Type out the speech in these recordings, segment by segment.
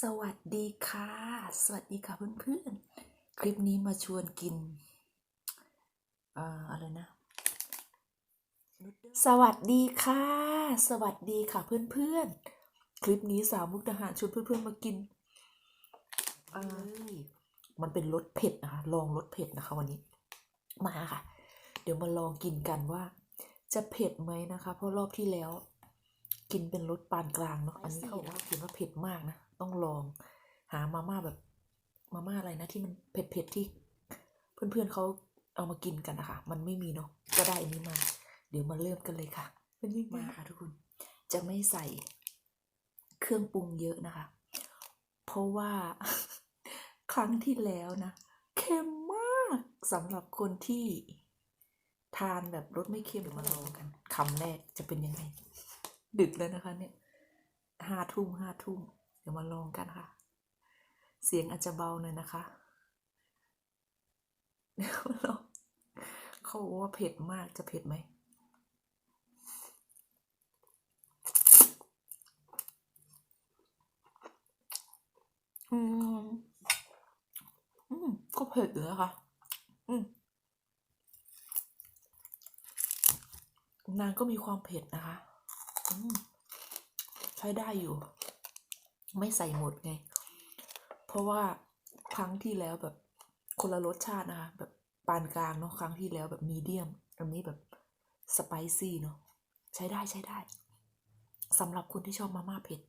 สวัสดีค่ะ สวัสดีค่ะเพื่อนๆ คลิปนี้มาชวนกินอ่าอะไรนะ สวัสดีค่ะ สวัสดีค่ะเพื่อนๆ คลิปนี้สาวมุกดาหารชวนเพื่อนๆมากินอ่ามันเป็นรสเผ็ดนะคะลองรสเผ็ดนะคะวันนี้ มาค่ะ เดี๋ยวมาลองกินกันว่า จะเผ็ดไหมนะคะ เพราะรอบที่แล้ว กินเป็นรสปานกลางเนาะอันนี้เขาบอกว่ากินว่าเผ็ดมากนะต้องลอง หามาม่าแบบมาม่าอะไรนะที่มันเผ็ดๆที่ เพื่อนๆเขาเอามากินกันนะคะมันไม่มีเนาะก็ได้อันนี้มา เดี๋ยวมาเริ่มกันเลยค่ะเป็นยังไงมาค่ะทุกคน จะไม่ใส่เครื่องปรุงเยอะนะคะ เพราะว่าครั้งที่แล้วนะเค็มมากสำหรับคนที่ทานแบบรสไม่เค็มเดี๋ยวมาลองกันคำแรกจะเป็นยังไง ดึกแล้วนะคะเนี่ยห้าทุ่มห้าทุ่มเดี๋ยวมาลองกันค่ะ เสียงอาจจะเบาหน่อยนะคะเดี๋ยวลองเขาบอกว่าเผ็ดมากจะเผ็ดไหมอืมอืมก็เผ็ดอยู่นะคะอืมนางก็มีความเผ็ดนะคะ ใช้ได้อยู่ ไม่ใส่หมดไง เพราะว่าครั้งที่แล้วแบบคนละรสชาตินะคะแบบปานกลางเนาะครั้งที่แล้วแบบมีเดียม อันนี้แบบสไปซี่เนาะใช้ได้ใช้ได้สำหรับคนที่ชอบมาม่าเผ็ด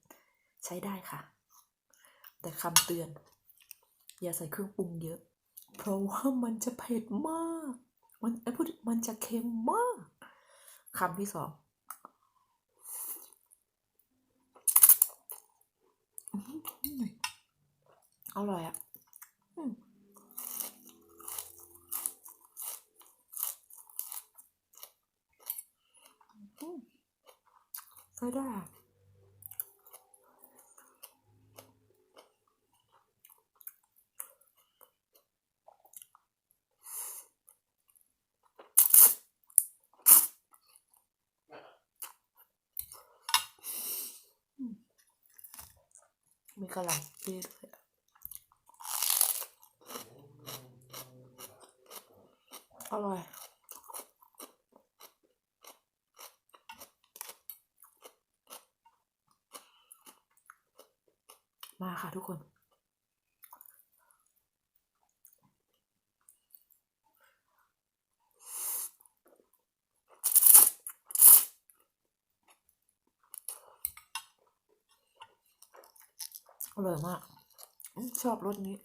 ใช้ได้ค่ะ แต่คำเตือน อย่าใส่เครื่องปรุงเยอะ เพราะว่ามันจะเผ็ดมาก มันไอ้พูดมันจะเค็มมากคำที่สอง อื้อหือร่อยอะอืมอืมใช้ได้ กระหล่ำปีด้วยอะอร่อย มาค่ะทุกคน ร่อยมาก ชอบรสนี้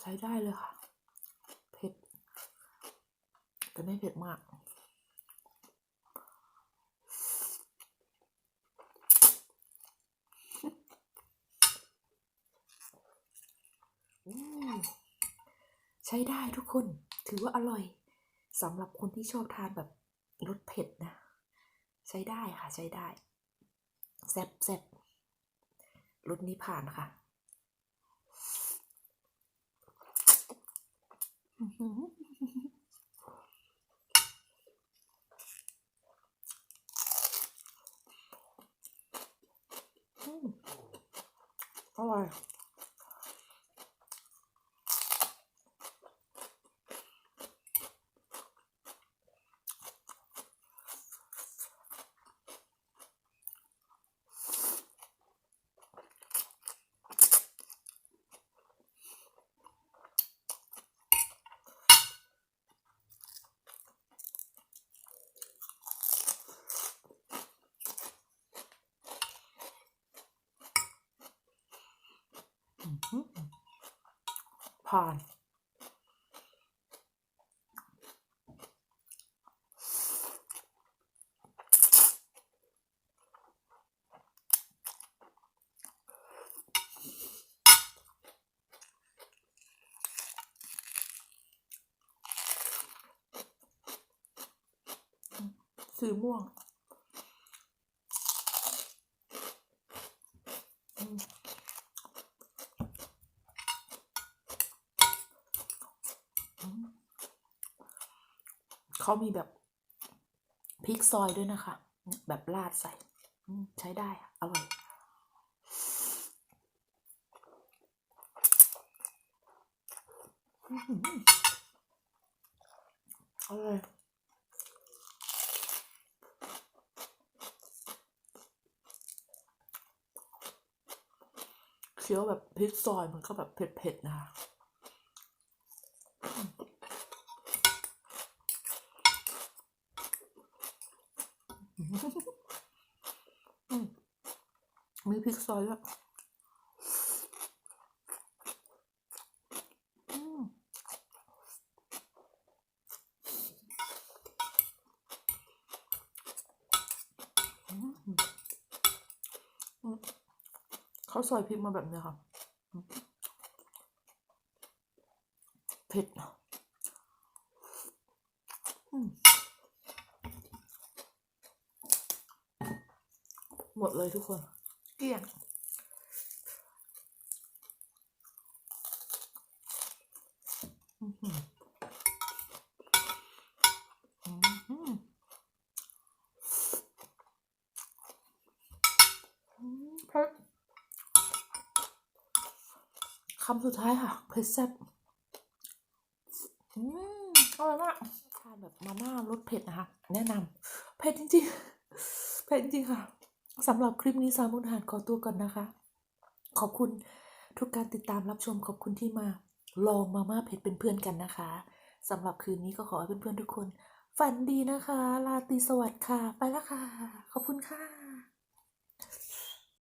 ใช้ได้เลยค่ะ เผ็ด แต่ไม่เผ็ดมาก ใช้ได้ทุกคนถือว่าอร่อยสำหรับคนที่ชอบทานแบบรสเผ็ดนะ ใช้ได้ค่ะใช้ได้แซ่บแซ่บรสนี้ผ่านค่ะอื้อหืออืมอร่อย อื้อหือผ่านสีม่วง เขามีแบบพริกซอยด้วยนะคะ แบบราดใส่ใช้ได้อร่อยอื้อหืออร่อยเคี้ยวแบบพริกซอยมันก็แบบเผ็ดๆนะคะ มีพริกซอยด้วยอืมเขาซอยพริกมาแบบเนี้ยค่ะ เผ็ดนะ หมดเลยทุกคน เกลี้ยง คำสุดท้ายค่ะเผ็ดแซ่บอืมอร่อยมากทานแบบมาม่ารสเผ็ดนะคะ แนะนำเผ็ดจริงๆ เผ็ดจริงค่ะ สำหรับคลิปนี้สามมุนหานขอตัวก่อนนะคะ ขอบคุณทุกการติดตามรับชมขอบคุณที่มาลองมาม่าเผ็ดเป็นเพื่อนกันนะคะสำหรับคืนนี้ก็ขอให้เพื่อนๆทุกคน ฝันดีนะคะ ลาตีสวัสดิ์ค่ะ ไปแล้วค่ะ ขอบคุณค่ะ